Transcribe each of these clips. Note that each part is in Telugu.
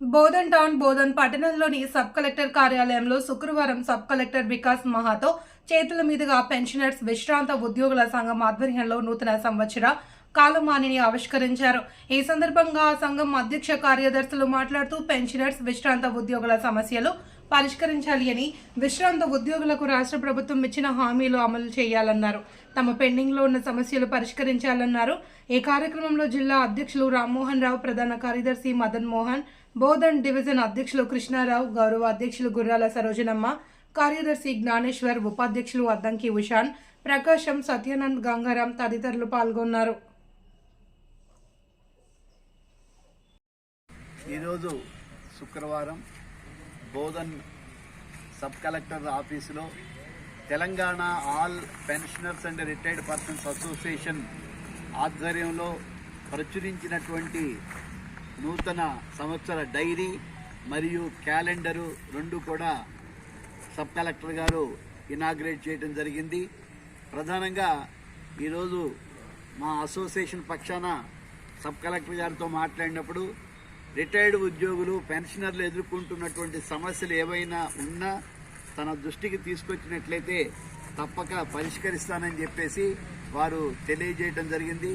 బోధన్ టౌన్ బోధన్ పట్టణంలోని సబ్ కలెక్టర్ కార్యాలయంలో శుక్రవారం సబ్ కలెక్టర్ వికాస్ మహాతో చేతుల మీదుగా పెన్షనర్స్ విశ్రాంత ఉద్యోగుల సంఘం ఆధ్వర్యంలో నూతన సంవత్సర కాలమానిని ఆవిష్కరించారు. ఈ సందర్భంగా సంఘం అధ్యక్ష కార్యదర్శులు మాట్లాడుతూ పెన్షనర్స్ విశ్రాంత ఉద్యోగుల సమస్యలు పరిష్కరించాలి అని విశ్రాంత ఉద్యోగులకు రాష్ట్ర ప్రభుత్వం ఇచ్చిన హామీలు అమలు చేయాలన్నారు. తమ పెండింగ్లో ఉన్న సమస్యలు పరిష్కరించాలన్నారు. ఈ కార్యక్రమంలో జిల్లా అధ్యక్షులు రామ్మోహన్ రావు ప్రధాన కార్యదర్శి మదన్ మోహన్ బోధన్ డివిజన్ అధ్యక్షులు కృష్ణారావు గౌరవ అధ్యక్షులు గుర్రాల సరోజనమ్మ కార్యదర్శి జ్ఞానేశ్వర్ ఉపాధ్యక్షులు అద్దంకి ఉషాన్ ప్రకాశం సత్యానంద్ గంగారాం తదితరులు పాల్గొన్నారు. ఈరోజు శుక్రవారం బోధన్ సబ్ కలెక్టర్ ఆఫీసులో Telangana all pensioners and retired persons association ఆధ్వర్యంలో ప్రచురించినటువంటి నూతన సంవత్సర డైరీ మరియు క్యాలెండరు రెండు కూడా సబ్ కలెక్టర్ గారు ఇనాగ్రేట్ చేయడం జరిగింది. ప్రధానంగా ఈరోజు మా అసోసియేషన్ పక్షాన సబ్ కలెక్టర్ గారితో మాట్లాడినప్పుడు రిటైర్డ్ ఉద్యోగులు పెన్షనర్లు ఎదుర్కొంటున్నటువంటి సమస్యలు ఏవైనా ఉన్నా తన దృష్టికి తీసుకొచ్చినట్లయితే తప్పక పరిష్కరిస్తానని చెప్పేసి వారు తెలియజేయడం జరిగింది.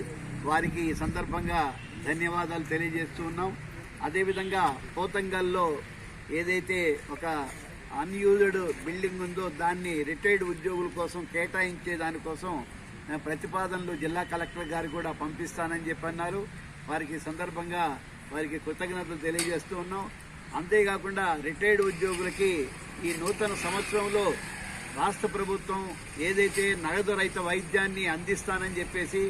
వారికి ఈ సందర్భంగా ధన్యవాదాలు తెలియజేస్తూ ఉన్నాం. అదేవిధంగా పోతంగల్లో ఏదైతే ఒక అన్యూజ్డ్ బిల్డింగ్ ఉందో దాన్ని రిటైర్డ్ ఉద్యోగుల కోసం కేటాయించే దానికోసం ప్రతిపాదనలు జిల్లా కలెక్టర్ గారు కూడా పంపిస్తానని చెప్పన్నారు. వారికి సందర్భంగా వారికి కృతజ్ఞతలు తెలియజేస్తూ ఉన్నాం. అంతేకాకుండా రిటైర్డ్ ఉద్యోగులకి ఈ నూతన సంవత్సరంలో రాష్ట్ర ప్రభుత్వం ఏదైతే నగదు రహిత వైద్యాన్ని అందిస్తానని చెప్పేసి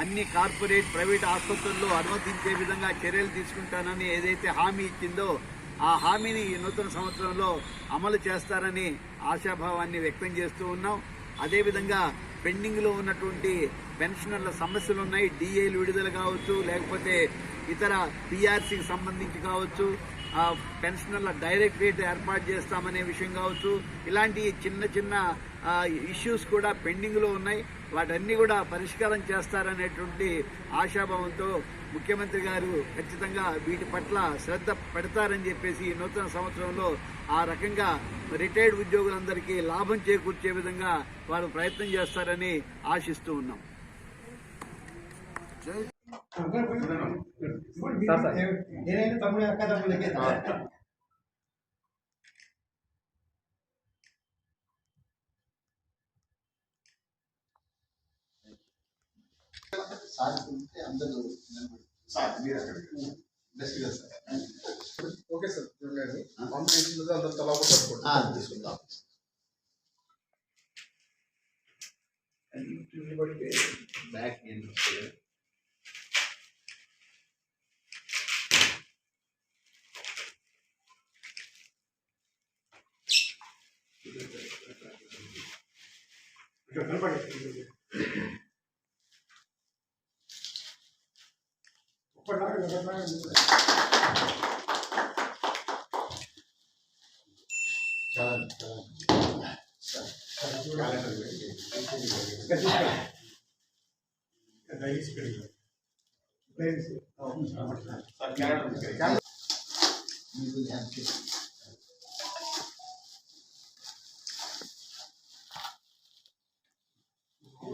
అన్ని కార్పొరేట్ ప్రైవేట్ ఆసుపత్రుల్లో అనుమతించే విధంగా చర్యలు తీసుకుంటానని ఏదైతే హామీ ఇచ్చిందో ఆ హామీని ఈ నూతన సంవత్సరంలో అమలు చేస్తారని ఆశాభావాన్ని వ్యక్తం చేస్తూ ఉన్నాం. అదేవిధంగా పెండింగ్లో ఉన్నటువంటి పెన్షనర్ల సమస్యలు ఉన్నాయి డిఏలు విడుదల కావచ్చు లేకపోతే ఇతర పిఆర్సీకి సంబంధించి కావచ్చు పెన్షనర్ల డైరెక్టరేట్ ఏర్పాటు చేస్తామనే విషయం కావచ్చు. ఇలాంటి చిన్న చిన్న ఇష్యూస్ కూడా పెండింగ్లో ఉన్నాయి. వాటన్నీ కూడా పరిష్కారం చేస్తారనేటువంటి ఆశాభావంతో ముఖ్యమంత్రి గారు ఖచ్చితంగా వీటి పట్ల శ్రద్ధ పెడతారని చెప్పేసి నూతన సంవత్సరంలో ఆ రకంగా రిటైర్డ్ ఉద్యోగులందరికీ లాభం చేకూర్చే విధంగా వారు ప్రయత్నం చేస్తారని ఆశిస్తూ ఉన్నాం. నేనైనా తమ్ముడు అక్క తమ్ముళ్ళకే ఓకే సార్ తలా పట్టుకోండి తీసుకుందాం back You will have to.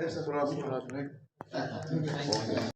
లేదు సార్, రాసు, రాసు, రైట్.